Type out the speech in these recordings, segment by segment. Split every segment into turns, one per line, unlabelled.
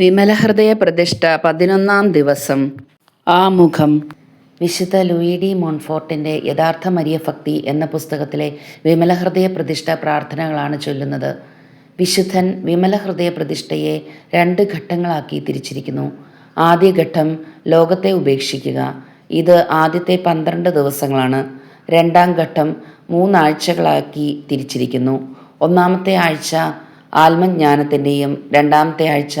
വിമലഹൃദയ പ്രതിഷ്ഠ പതിനൊന്നാം ദിവസം. ആമുഖം. വിശുദ്ധ ലൂയി ഡി മോൺഫോർട്ടിന്റെ യഥാർത്ഥ മരിയഭക്തി എന്ന പുസ്തകത്തിലെ വിമലഹൃദയ പ്രതിഷ്ഠ പ്രാർത്ഥനകളാണ് ചൊല്ലുന്നത്. വിശുദ്ധൻ വിമലഹൃദയ പ്രതിഷ്ഠയെ രണ്ട് ഘട്ടങ്ങളാക്കി തിരിച്ചിരിക്കുന്നു. ആദ്യ ഘട്ടം ലോകത്തെ ഉപേക്ഷിക്കുക. ഇത് ആദ്യത്തെ പന്ത്രണ്ട് ദിവസങ്ങളാണ്. രണ്ടാം ഘട്ടം മൂന്നാഴ്ചകളാക്കി തിരിച്ചിരിക്കുന്നു. ഒന്നാമത്തെ ആഴ്ച ആത്മജ്ഞാനത്തിന്റെയും രണ്ടാമത്തെ ആഴ്ച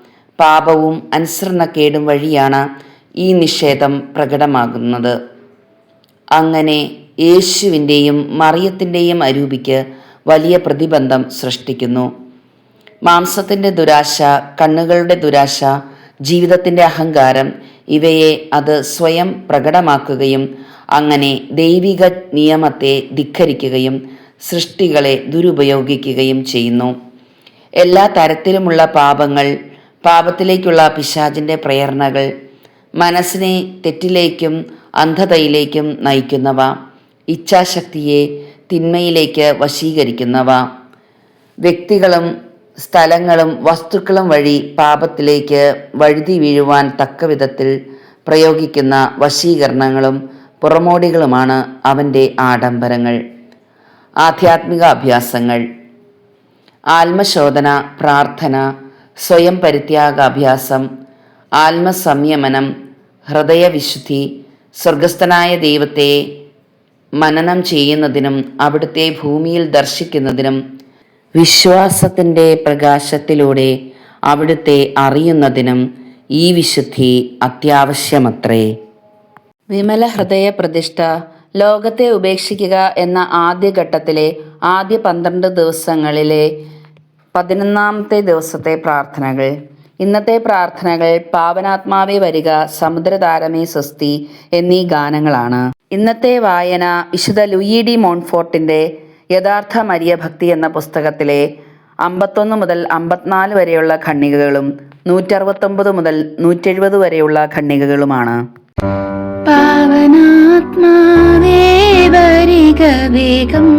പാപവും അനുസരണക്കേടും വഴിയാണ് ഈ നിഷേധം പ്രകടമാകുന്നത്. അങ്ങനെ യേശുവിന്റെയും മറിയത്തിന്റെയും അരൂപിക്ക് വലിയ പ്രതിബന്ധം സൃഷ്ടിക്കുന്നു. മാംസത്തിന്റെ ദുരാശ കണ്ണുകളുടെ ദുരാശ ജീവിതത്തിന്റെ അഹങ്കാരം ഇവയെ അത് സ്വയം പ്രകടമാക്കുകയും അങ്ങനെ ദൈവിക നിയമത്തെ ധിക്കരിക്കുകയും സൃഷ്ടികളെ ദുരുപയോഗിക്കുകയും ചെയ്യുന്നു. എല്ലാ തരത്തിലുമുള്ള പാപങ്ങൾ പാപത്തിലേക്കുള്ള പിശാചിന്റെ പ്രേരണകൾ മനസ്സിനെ തെറ്റിലേക്കും അന്ധതയിലേക്കും നയിക്കുന്നവ ഇച്ഛാശക്തിയെ തിന്മയിലേക്ക് വശീകരിക്കുന്നവ. വ്യക്തികളും സ്ഥലങ്ങളും വസ്തുക്കളും വഴി പാപത്തിലേക്ക് വഴുതി വീഴുവാൻ തക്ക വിധത്തിൽ പ്രയോഗിക്കുന്ന വശീകരണങ്ങളും പുറമോടികളുമാണ് അവന്റെ ആഡംബരങ്ങൾ. ആധ്യാത്മിക അഭ്യാസങ്ങൾ ആത്മശോധന പ്രാർത്ഥന സ്വയം പരിത്യാഗാഭ്യാസം ആത്മസംയമനം ഹൃദയവിശുദ്ധി സ്വർഗസ്ഥനായ ദൈവത്തെ മനനം ചെയ്യുന്നതിനും അവിടുത്തെ ഭൂമിയിൽ ദർശിക്കുന്നതിനും വിശ്വാസത്തിന്റെ പ്രകാശത്തിലൂടെ അവിടുത്തെ അറിയുന്നതിനും ഈ വിശുദ്ധി അത്യാവശ്യമത്രേ. വിമല ഹൃദയ പ്രതിഷ്ഠ ലോകത്തെ ഉപേക്ഷിക്കുക എന്ന ആദ്യ ഘട്ടത്തിലെ ആദ്യ പന്ത്രണ്ട് ദിവസങ്ങളിലെ പതിനൊന്നാമത്തെ ദിവസത്തെ പ്രാർത്ഥനകൾ. ഇന്നത്തെ പ്രാർത്ഥനകൾ പാവനാത്മാവെ വരിക സമുദ്രതാരമേ സ്വസ്തി എന്നീ ഗാനങ്ങളാണ്. ഇന്നത്തെ വായന വിശുദ്ധ ലൂയി ഡി മോൺഫോർട്ടിന്റെ യഥാർത്ഥ മരിയ ഭക്തി എന്ന പുസ്തകത്തിലെ അമ്പത്തൊന്ന് മുതൽ അമ്പത്തിനാല് വരെയുള്ള ഖണ്ണികകളും നൂറ്ററുപത്തൊമ്പത് മുതൽ നൂറ്റെഴുപത് വരെയുള്ള ഖണ്ണികകളുമാണ്
പാവനാത്മാവേ വരിക വേഗം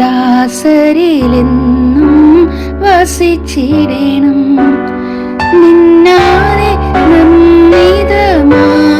ദാസരിലെന്നും വസിച്ചിടണം നിന്നാലെ നിർമ്മിതമായ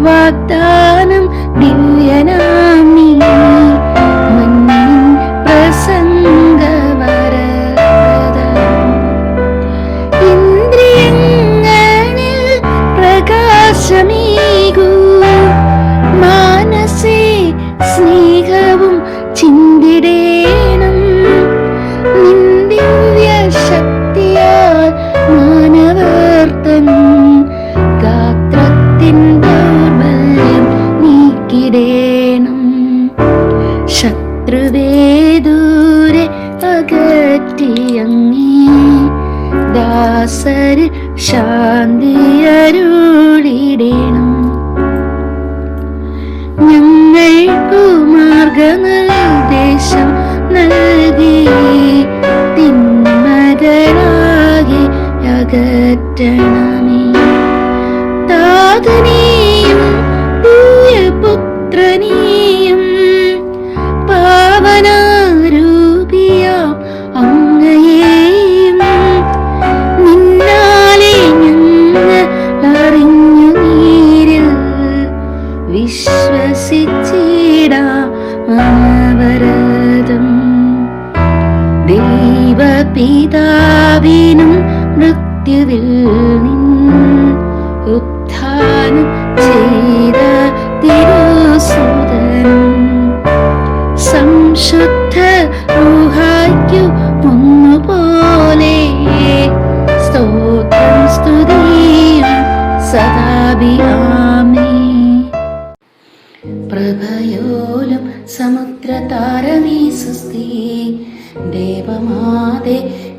what the ദാസര് ശാന്തിയരുളിടേണം. ഞങ്ങൾക്കു മാർഗനിർദ്ദേശം നൽകി തിന്മകളാകെ അകറ്റണമേ. താതനെയും വിശ്വസിച്ചിടാ അനവരതം ദൈവപിതാവിനും മൃത്യുവിൽ നിൻ ഉത്ഥാനം ചെയ്ത തിരുസുതനും സംശു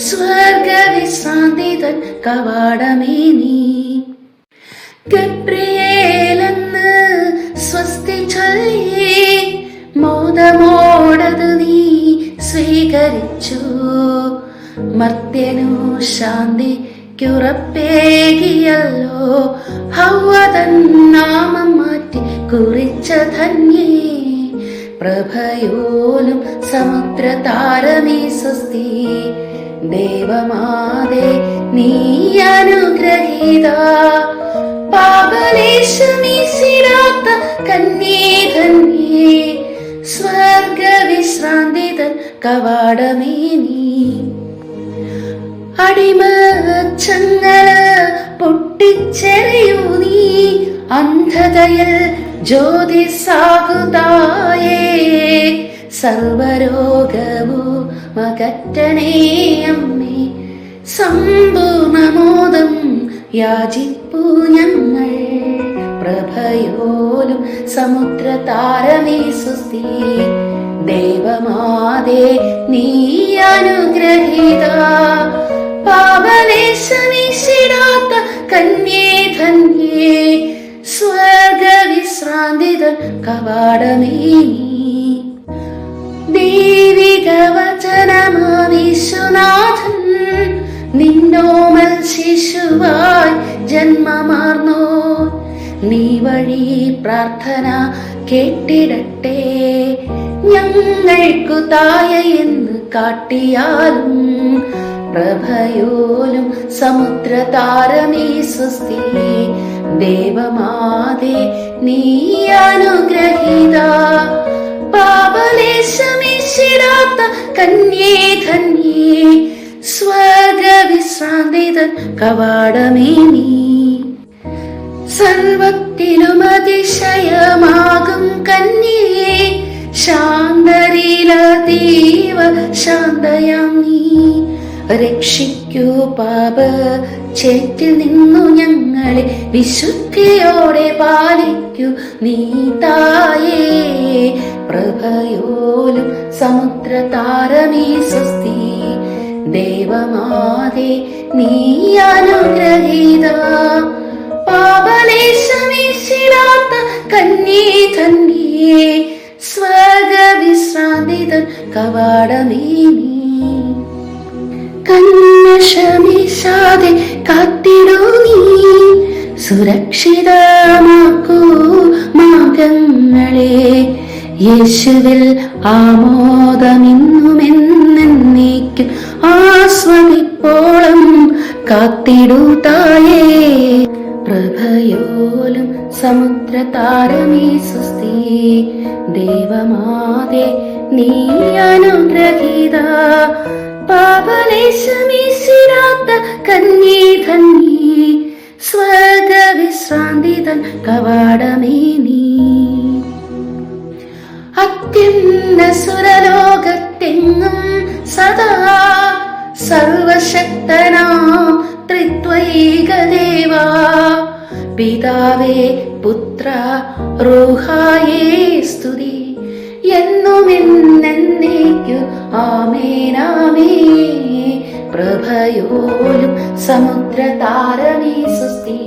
സ്വർഗവിശ്രാന്തിതൻ കവാടമേ നീ. ഗബ്രിയേലെന്ന് സ്വസ്തി ചൊല്ലേ മോദമോടത് നീ സ്വീകരിച്ചു. മർത്യനു ശാന്തിക്കുറപ്പേകിയല്ലോ ഹൗവതൻ നാമം മാറ്റി കുറിച്ച ധന്യേ. പ്രഭയോലും സമുദ്ര താരമേ സ്വസ്തി. ദേവമാതേ നീ അനുഗ്രഹീത. പാപലേശമീശിടാത്ത കന്യേ ധന്യേ സ്വർഗവിശ്രാന്തിതൻ കവാടമേ നീ. അടിമ ചങ്ങല പൊട്ടിച്ചെറിയൂ നീ അന്ധതയിൽ ജ്യോതിസാകുതായേ. സർവരോഗവോ മകറ്റണേ അമ്മേ. സമ്പൂർണമോദം യാചിപ്പൂ ഞങ്ങൾ. പ്രഭയോലും സമുദ്ര താരമേ സുസ്തി ദേവമാതേ നീ അനുഗ്രഹീത. പാപലേശമീശിടാത്ത കന്യേ ധന്യേ. സ്വർഗ വിശ്രാന്തിത കവാടമേ. ദൈവിക വചനമാവിശ്വനാഥൻ നിന്നോമൽ ശിശുവായി ജന്മമാർന്നോ. നീ വഴി പ്രാർത്ഥന കേട്ടിടട്ടെ ഞങ്ങൾക്കു തായ എന്ന് കാട്ടിയാലും പ്രഭയോലും സമുദ്ര താരമേ സ്വസ്തി. ദേവമാതേ നീ അനുഗ്രഹീത. പാപലേശമീശിടാത്ത കന്യേ ധന്യേ സ്വർഗവിശ്രാന്തിതൻ കവാടമേ നീ. സർവത്തിലും അതിശയമാകും കന്യേ ശാന്തരീലതീവ ശാന്തയാം നീ. രക്ഷിക്കൂ പാപ ചേറ്റിൽ നിന്നു ഞങ്ങളെ വിശുദ്ധിയോടെ പാലിക്കൂ നീ തായേ. പ്രഭയോലും സമുദ്രതാരമേ സ്വസ്തി. ദേവമാതേ നീ അനുഗ്രഹീത. പാപലേശമീശിടാത്ത കന്യേ ധന്യേ. സ്വർഗവിശ്രാന്തിതൻ കവാടമേ നീ. കന്മഷമീശാതെ കാത്തിടൂ നീ. സുരക്ഷിതമാക്കൂ മാർഗങ്ങളെ. യേശുവിൽ ആമോദമിന്നുമെന്നേക്കും ആസ്വദിപ്പോളം കാത്തിടൂ തായേ. പ്രഭയോലും സമുദ്ര താരമേ സുസ്ഥി ദേവമാതേ നീ അനുഗ്രഹീത. പാപലേശമീശിരാത്ത കന്യേ ധന്യേ. സ്വർഗവിശ്രാന്തിതൻ കവാടമേ നീ. അത്യുന്ന സുരലോകത്തെങ്ങും സദാ സർവശക്തനാം ത്രിത്വൈകദേവ പിതാവേ പുത്ര റൂഹായേ സ്തുതി. എന്നുമെന്നേക്കു ആമേനാമേ പ്രഭയോലും സമുദ്ര താരമേ സുസ്തി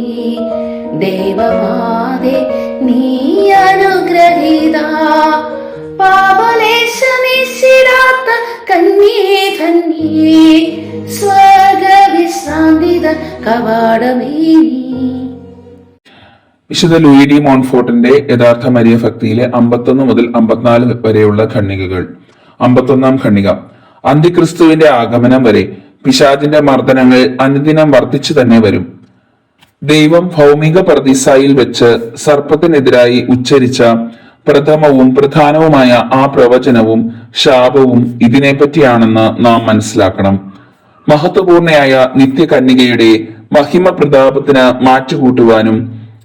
ദേവമാതേ നീ അനുഗ്രഹീത. പാപലേശമീശിടാത്ത കന്യേ ധന്യേ സ്വർഗവിശ്രാന്തിത കവാടമേ.
വിശുദ്ധ ലൂയി ഡി മോൺഫോർട്ടിന്റെ യഥാർത്ഥ മരിയ ഭക്തിയിലെ അമ്പത്തൊന്ന് മുതൽ അമ്പത്തിനാല് വരെയുള്ള ഖണ്ണികകൾ അമ്പത്തൊന്നാം ഖണ്ണിക അന്തിക്രിസ്തുവിന്റെ ആഗമനം വരെ പിശാദിന്റെ മർദ്ദനങ്ങൾ അനുദിനം വർദ്ധിച്ചു തന്നെ വരും. ദൈവം ഭൗമിക പ്രതീസായിൽ വെച്ച് സർപ്പത്തിനെതിരായി ഉച്ചരിച്ച പ്രഥമവും പ്രധാനവുമായ ആ പ്രവചനവും ശാപവും ഇതിനെപ്പറ്റിയാണെന്ന് നാം മനസ്സിലാക്കണം. മഹത്വപൂർണയായ നിത്യകന്യകയുടെ മഹിമ പ്രതാപത്തിന് മാറ്റുകൂട്ടുവാനും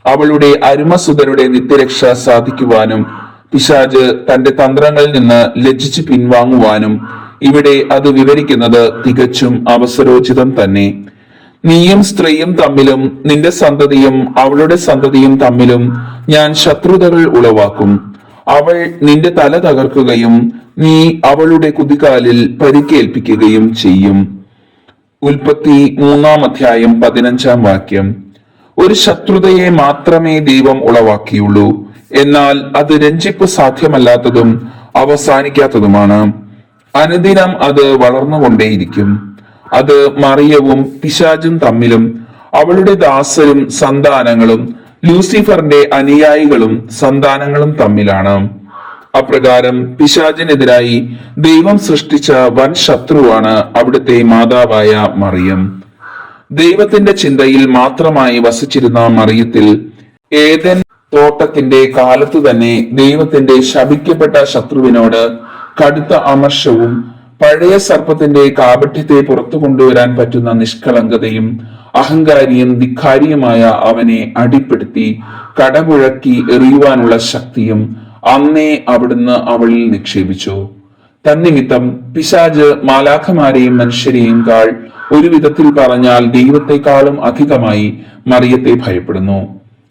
അവളുടെ അരുമസുതരുടെ നിത്യരക്ഷ സാധിക്കുവാനും പിശാജ് തന്റെ തന്ത്രങ്ങളിൽ നിന്ന് ലജ്ജിച്ച് പിൻവാങ്ങുവാനും ഇവിടെ അത് വിവരിക്കുന്നത് തികച്ചും അവസരോചിതം തന്നെ. നീയും സ്ത്രീയും തമ്മിലും നിന്റെ സന്തതിയും അവളുടെ സന്തതിയും തമ്മിലും ഞാൻ ശത്രുതകൾ ഉളവാക്കും. അവൾ നിന്റെ തല തകർക്കുകയും നീ അവളുടെ കുതികാലിൽ പരിക്കേൽപ്പിക്കുകയും ചെയ്യും. ഉൽപ്പത്തി മൂന്നാം അധ്യായം പതിനഞ്ചാം വാക്യം. ഒരു ശത്രുതയെ മാത്രമേ ദൈവം ഉളവാക്കിയുള്ളൂ. എന്നാൽ അത് രഞ്ജിപ്പ് സാധ്യമല്ലാത്തതും അവസാനിക്കാത്തതുമാണ്. അനുദിനം അത് വളർന്നുകൊണ്ടേയിരിക്കും. അത് മറിയവും പിശാചും തമ്മിലും അവളുടെ ദാസരും സന്താനങ്ങളും ലൂസിഫറിന്റെ അനുയായികളും സന്താനങ്ങളും തമ്മിലാണ്. അപ്രകാരം പിശാചിനെതിരായി ദൈവം സൃഷ്ടിച്ച വൻ ശത്രുവാണ് അവിടുത്തെ മാതാവായ മറിയം. ദൈവത്തിന്റെ ചിന്തയിൽ മാത്രമായി വസിച്ചിരുന്ന മറിയത്തിൽ ഏതൻ തോട്ടത്തിന്റെ കാലത്തു തന്നെ ദൈവത്തിന്റെ ശപിക്കപ്പെട്ട ശത്രുവിനോട് കടുത്ത അമർഷവും പഴയ സർപ്പത്തിന്റെ കാപഠ്യത്തെ പുറത്തു കൊണ്ടുവരാൻ പറ്റുന്ന നിഷ്കളങ്കതയും അഹങ്കാരിയും ധിക്കാരിയുമായ അവനെ അടിപ്പെടുത്തി കടപുഴക്കി എറിയുവാനുള്ള ശക്തിയും അന്നേ അവിടുന്ന് അവളിൽ നിക്ഷേപിച്ചു. തന്നിമിത്തം പിശാജ് മാലാഖമാരെയും മനുഷ്യരെയും കാൾ ഒരു വിധത്തിൽ പറഞ്ഞാൽ ദൈവത്തെക്കാളും അധികമായി മറിയത്തെ ഭയപ്പെടുന്നു.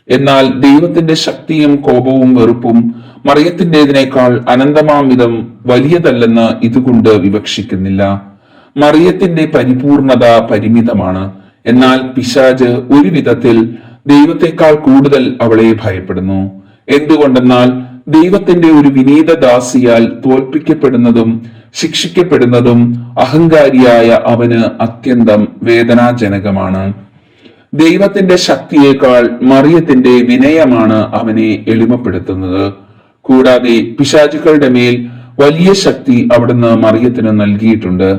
എന്നാൽ ദൈവത്തിന്റെ ശക്തിയും കോപവും വെറുപ്പും മറിയത്തിന്റെതിനേക്കാൾ അനന്തമാം വിധം വലിയതല്ലെന്ന് ഇതുകൊണ്ട് വിവക്ഷിക്കുന്നില്ല. മറിയത്തിന്റെ പരിപൂർണത പരിമിതമാണ്. എന്നാൽ പിശാജ് ഒരു വിധത്തിൽ ദൈവത്തെക്കാൾ കൂടുതൽ അവളെ ഭയപ്പെടുന്നു. എന്തുകൊണ്ടെന്നാൽ ദൈവത്തിന്റെ ഒരു വിനീത ദാസിയാൽ തോൽപ്പിക്കപ്പെടുന്നതും ശിക്ഷിക്കപ്പെടുന്നതും അഹങ്കാരിയായ അവന് അത്യന്തം വേദനാജനകമാണ്. ദൈവത്തിന്റെ ശക്തിയേക്കാൾ മറിയത്തിന്റെ വിനയമാണ് അവനെ എളിമപ്പെടുത്തുന്നത്. കൂടാതെ പിശാചുക്കളുടെ മേൽ വലിയ ശക്തി അവിടുന്ന് മറിയത്തിന് നൽകിയിട്ടുണ്ട്.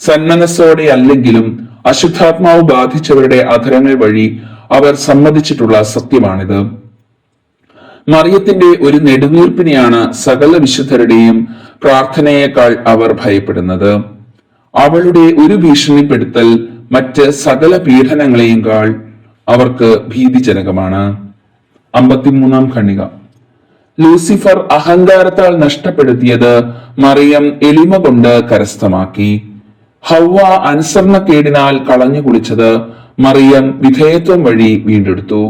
സന്മനസ്സോടെ അല്ലെങ്കിലും അശുദ്ധാത്മാവ് ബാധിച്ചവരുടെ അധരങ്ങൾ വഴി അവർ സമ്മതിച്ചിട്ടുള്ള സത്യമാണിത്. മറിയത്തിന്റെ ഒരു നെടുനീർപ്പിനെയാണ് സകല വിശുദ്ധരുടെയും പ്രാർത്ഥനയേക്കാൾ അവർ ഭയപ്പെടുന്നത്. അവളുടെ ഒരു ഭീഷണിപ്പെടുത്തൽ മറ്റ് സകല പീഡനങ്ങളെയും കാൾ അവർക്ക് ഭീതിജനകമാണ്. അമ്പത്തിമൂന്നാം ഖണ്ണിക ലൂസിഫർ അഹങ്കാരത്താൽ നഷ്ടപ്പെടുത്തിയത് മറിയം എളിമ കൊണ്ട് കരസ്ഥമാക്കി. ഹൗവ അനുസരണക്കേടിനാൽ കളഞ്ഞു കുളിച്ചത് മറിയം വിധേയത്വം വഴി വീണ്ടെടുത്തു.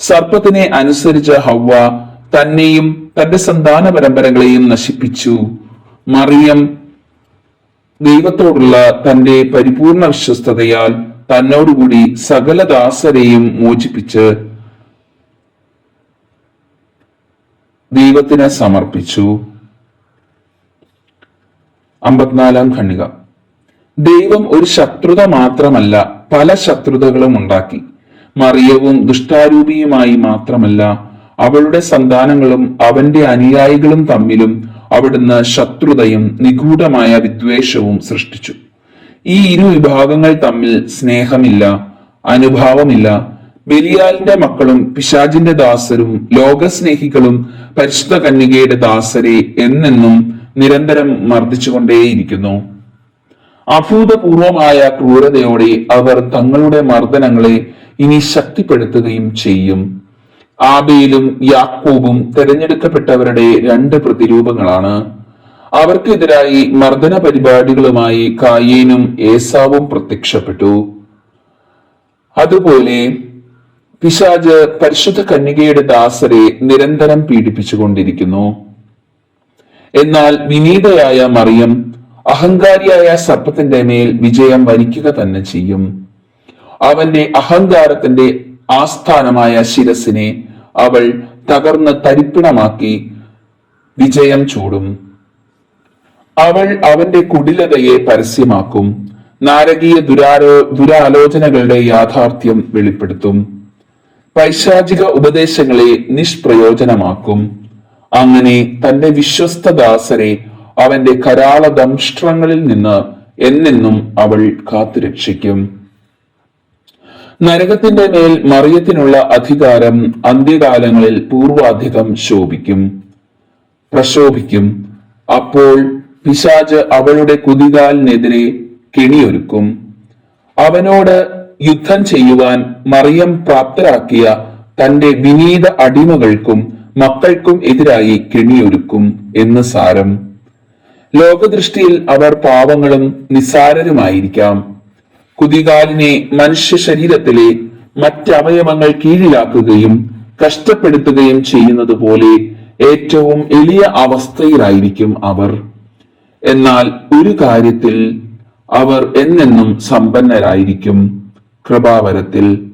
സർപ്പത്തിനെ അനുസരിച്ച ഹൗവ തന്നെയും തന്റെ സന്താന പരമ്പരകളെയും നശിപ്പിച്ചു. മറിയം ദൈവത്തോടുള്ള തന്റെ പരിപൂർണ വിശ്വസ്തതയാൽ തന്നോടുകൂടി സകല ദാസരെയും മോചിപ്പിച്ച് ദൈവത്തിന് സമർപ്പിച്ചു. അമ്പത്തിനാലാം ഖണ്ണിക ദൈവം ഒരു ശത്രുത മാത്രമല്ല പല ശത്രുതകളും ഉണ്ടാക്കി. മറിയവും ദുഷ്ടാരൂപിയുമായി മാത്രമല്ല അവളുടെ സന്താനങ്ങളും അവന്റെ അനുയായികളും തമ്മിലും അവിടുന്ന് ശത്രുതയും നിഗൂഢമായ വിദ്വേഷവും സൃഷ്ടിച്ചു. ഈ ഇരു വിഭാഗങ്ങൾ തമ്മിൽ സ്നേഹമില്ല അനുഭാവമില്ല ബലിയാലിന്റെ മക്കളും പിശാജിന്റെ ദാസരും ലോകസ്നേഹികളും പരിശുദ്ധ കന്യകയുടെ ദാസരെ എന്നെന്നും നിരന്തരം മർദ്ദിച്ചുകൊണ്ടേയിരിക്കുന്നു. അഭൂതപൂർവമായ ക്രൂരതയോടെ അവർ തങ്ങളുടെ മർദ്ദനങ്ങളെ ഇനി ശക്തിപ്പെടുത്തുകയും ചെയ്യും. ആബയിലും യാക്കോബും തെരഞ്ഞെടുക്കപ്പെട്ടവരുടെ രണ്ട് പ്രതിരൂപങ്ങളാണ്. അവർക്കെതിരായി മർദ്ദന പരിപാടികളുമായി കായേനും ഏസാവും പ്രത്യക്ഷപ്പെട്ടു. അതുപോലെ പിശാജ് പരിശുദ്ധ കന്യകയുടെ ദാസരെ നിരന്തരം പീഡിപ്പിച്ചുകൊണ്ടിരിക്കുന്നു. എന്നാൽ വിനീതയായ മറിയം അഹങ്കാരിയായ സർപ്പത്തിന്റെ മേൽ വിജയം വരിക്കുക തന്നെ ചെയ്യും. അവന്റെ അഹങ്കാരത്തിന്റെ ആസ്ഥാനമായ ശിരസിനെ അവൾ തകർന്ന് തരിപ്പിണമാക്കി വിജയം ചൂടും. അവൾ അവന്റെ കുടിലതയെ പരസ്യമാക്കും. നാരകീയ ദുരാരോ ദുരാലോചനകളുടെ യാഥാർത്ഥ്യം വെളിപ്പെടുത്തും. പൈശാചിക ഉപദേശങ്ങളെ നിഷ്പ്രയോജനമാക്കും. അങ്ങനെ തന്റെ വിശ്വസ്ത ദാസരെ അവന്റെ കരാള ദംഷ്ട്രങ്ങളിൽ നിന്ന് എന്നെന്നും അവൾ കാത്തുരക്ഷിക്കും. നരകത്തിന്റെ മേൽ മറിയത്തിനുള്ള അധികാരം അന്ത്യകാലങ്ങളിൽ പൂർവാധികം ശോഭിക്കും. പ്രശോഭിക്കും. അപ്പോൾ പിശാജ് അവളുടെ കുതികാലിനെതിരെ കെണിയൊരുക്കും. അവനോട് യുദ്ധം ചെയ്യുവാൻ മറിയം പ്രാപ്തരാക്കിയ തന്റെ വിനീത അടിമകൾക്കും മക്കൾക്കും എതിരായി കെണിയൊരുക്കും എന്ന് സാരം. ലോകദൃഷ്ടിയിൽ അവർ പാവങ്ങളും നിസ്സാരരുമായിരിക്കാം. കുതികാലിനെ മനുഷ്യ ശരീരത്തിലെ മറ്റവയവങ്ങൾ കീഴിലാക്കുകയും കഷ്ടപ്പെടുത്തുകയും ചെയ്യുന്നത് പോലെ ഏറ്റവും എളിയ അവസ്ഥയിലായിരിക്കും അവർ. എന്നാൽ ഒരു കാര്യത്തിൽ അവർ എന്നെന്നും സമ്പന്നരായിരിക്കും. കൃപാവരത്തിൽ.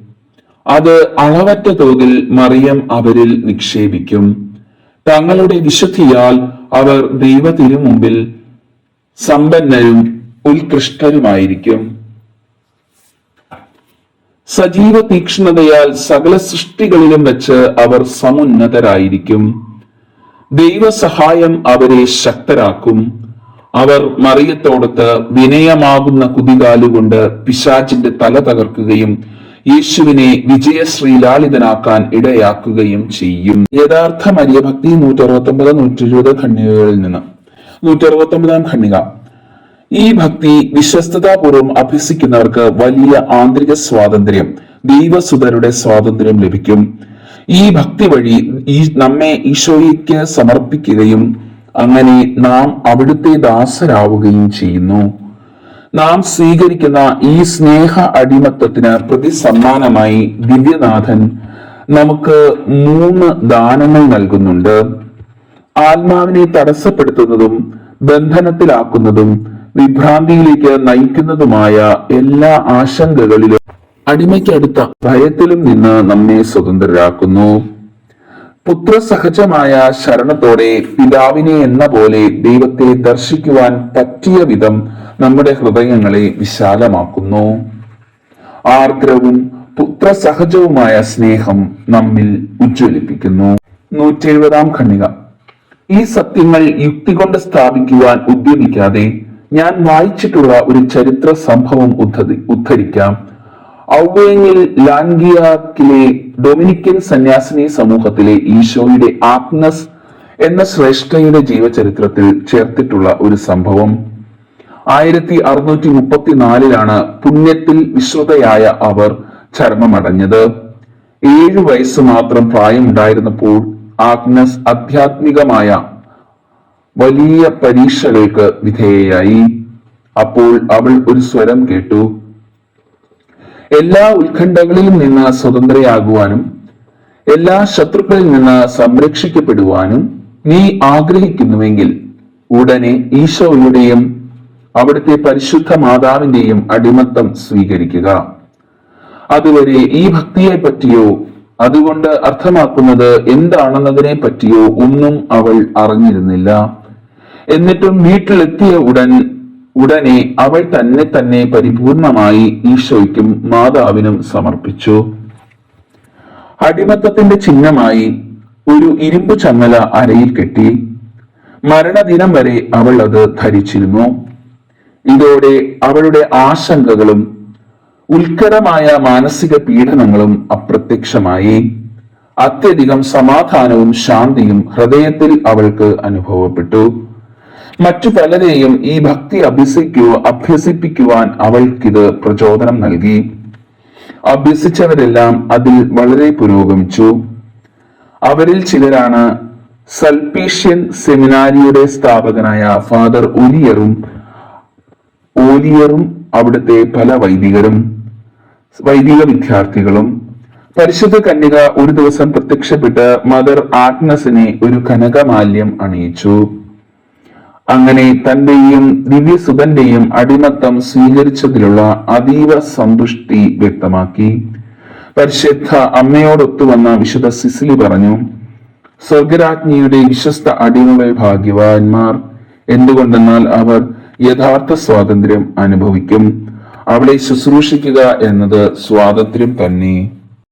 അത് അളവറ്റ തോതിൽ മറിയം അവരിൽ നിക്ഷേപിക്കും. തങ്ങളുടെ വിശുദ്ധിയാൽ അവർ ദൈവത്തിനു മുമ്പിൽ സമ്പന്നരും ഉത്കൃഷ്ടരുമായിരിക്കും. സജീവ തീക്ഷ്ണതയാൽ സകല സൃഷ്ടികളിലും വെച്ച് അവർ സമുന്നതരായിരിക്കും. ദൈവസഹായം അവരെ ശക്തരാക്കും. അവർ മറിയത്തോടത്ത് വിനയമാകുന്ന കുതികാലുകൊണ്ട് പിശാചിന്റെ തല തകർക്കുകയും യേശുവിനെ വിജയശ്രീലാളിതനാക്കാൻ ഇടയാക്കുകയും ചെയ്യും. യഥാർത്ഥ മര്യഭക്തി നൂറ്റി അറുപത്തൊമ്പത് നൂറ്റി ഇരുപത് ഖണ്ഡികകളിൽ നിന്ന്. നൂറ്റി അറുപത്തൊമ്പതാം ഖണ്ണിക ഈ ഭക്തി വിശ്വസ്തതാപൂർവം അഭ്യസിക്കുന്നവർക്ക് വലിയ ആന്തരിക സ്വാതന്ത്ര്യം ദൈവസുതരുടെ സ്വാതന്ത്ര്യം ലഭിക്കും. ഈ ഭക്തി വഴി നമ്മെ ഈശോയ്ക്ക് സമർപ്പിക്കുകയും അങ്ങനെ നാം അവിടുത്തെ ദാസരാവുകയും ചെയ്യുന്നു. നാം സ്വീകരിക്കുന്ന ഈ സ്നേഹ അടിമത്തത്തിന് പ്രതിസമ്മാനമായി ദിവ്യനാഥൻ നമുക്ക് മൂന്ന് ദാനങ്ങൾ നൽകുന്നുണ്ട്. ആത്മാവിനെ തടസ്സപ്പെടുത്തുന്നതും ബന്ധനത്തിലാക്കുന്നതും വിഭ്രാന്തിയിലേക്ക് നയിക്കുന്നതുമായ എല്ലാ ആശങ്കകളിലും അടിമയ്ക്കടുത്ത ഭയത്തിലും നിന്ന് നമ്മെ സ്വതന്ത്രരാക്കുന്നു. പുത്രസഹജമായ ശരണത്തോടെ പിതാവിനെ എന്ന പോലെ ദൈവത്തെ ദർശിക്കുവാൻ പറ്റിയ വിധം നമ്മുടെ ഹൃദയങ്ങളെ വിശാലമാക്കുന്നു. ആർദ്രവും പുത്രസഹജവുമായ സ്നേഹം നമ്മിൽ ഉജ്ജ്വലിപ്പിക്കുന്നു. നൂറ്റി എഴുപതാം ഖണ്ണിക ഈ സത്യങ്ങൾ യുക്തി കൊണ്ട് സ്ഥാപിക്കുവാൻ ഉദ്യമിക്കാതെ ഞാൻ വായിച്ചിട്ടുള്ള ഒരു ചരിത്ര സംഭവം ഉദ്ധരി ഉദ്ധരിക്കാം. ഔവേങ്ങിൽ ലാൻഗിയാക്കിലെ ഡൊമിനിക്കൻ സന്യാസിനി സമൂഹത്തിലെ ഈശോയുടെ ആഗ്നസ് എന്ന ശ്രേഷ്ഠയുടെ ജീവചരിത്രത്തിൽ ചേർത്തിട്ടുള്ള ഒരു സംഭവം. ആയിരത്തി അറുന്നൂറ്റി മുപ്പത്തിനാലിലാണ് പുണ്യത്തിൽ വിശ്രുതയായ അവർ ചരമമടഞ്ഞത്. ഏഴു വയസ്സ് മാത്രം പ്രായമുണ്ടായിരുന്നപ്പോൾ ആഗ്നസ് ആധ്യാത്മികമായ വലിയ പരീക്ഷകൾക്ക് വിധേയയായി. അപ്പോൾ അവൾ ഒരു സ്വരം കേട്ടു. എല്ലാ ഉത്കണ്ഠകളിലും നിന്ന് സ്വതന്ത്രയാകുവാനും എല്ലാ ശത്രുക്കളിൽ നിന്ന് സംരക്ഷിക്കപ്പെടുവാനും നീ ആഗ്രഹിക്കുന്നുവെങ്കിൽ ഉടനെ ഈശോയുടെയും അവിടുത്തെ പരിശുദ്ധ മാതാവിന്റെയും അടിമത്തം സ്വീകരിക്കുക. അതുവരെ ഈ ഭക്തിയെ പറ്റിയോ അതുകൊണ്ട് അർത്ഥമാക്കുന്നത് എന്താണെന്നതിനെ പറ്റിയോ ഒന്നും അവൾ അറിഞ്ഞിരുന്നില്ല. എന്നിട്ടും വീട്ടിലെത്തിയ ഉടൻ ഉടനെ അവൾ തന്നെ തന്നെ പരിപൂർണമായി ഈശോയ്ക്കും മാതാവിനും സമർപ്പിച്ചു. അടിമത്തത്തിന്റെ ചിഹ്നമായി ഒരു ഇരുമ്പു ചങ്ങല അരയിൽ കെട്ടി മരണദിനം വരെ അവൾ അത് ധരിച്ചിരുന്നു. ഇതോടെ അവളുടെ ആശങ്കകളും ഉത്കടമായ മാനസിക പീഡനങ്ങളും അപ്രത്യക്ഷമായി. അത്യധികം സമാധാനവും ശാന്തിയും ഹൃദയത്തിൽ അവൾക്ക് അനുഭവപ്പെട്ടു. മറ്റു പലരെയും ഈ ഭക്തി അഭ്യസിക്കു അഭ്യസിപ്പിക്കുവാൻ അവൾക്കിത് പ്രചോദനം നൽകി. അഭ്യസിച്ചവരെല്ലാം അതിൽ വളരെ പുരോഗമിച്ചു. അവരിൽ ചിലരാണ് സൽപീഷ്യൻ സെമിനാരിയുടെ സ്ഥാപകനായ ഫാദർ ഒലിയറും ഓലിയറും അവിടുത്തെ പല വൈദികരും വൈദിക വിദ്യാർത്ഥികളും. പരിശുദ്ധ കന്യക ഒരു ദിവസം പ്രത്യക്ഷപ്പെട്ട് മദർ ആഗ്നസിനെ ഒരു കനകമാല്യം അണിയിച്ചു. അങ്ങനെ തന്റെയും ദിവ്യസുതന്റെയും അടിമത്തം സ്വീകരിച്ചതിലുള്ള അതീവ സന്തുഷ്ടി വ്യക്തമാക്കി. പരിശുദ്ധ അമ്മയോടൊത്തു വന്ന വിശുദ്ധ സിസിലി പറഞ്ഞു സ്വർഗരാജ്ഞിയുടെ വിശ്വസ്ത അടിമകൾ ഭാഗ്യവാന്മാർ. എന്തുകൊണ്ടെന്നാൽ അവർ യഥാർത്ഥ സ്വാതന്ത്ര്യം അനുഭവിക്കും. അവളെ ശുശ്രൂഷിക്കുക എന്നത് സ്വാതന്ത്ര്യം തന്നെ.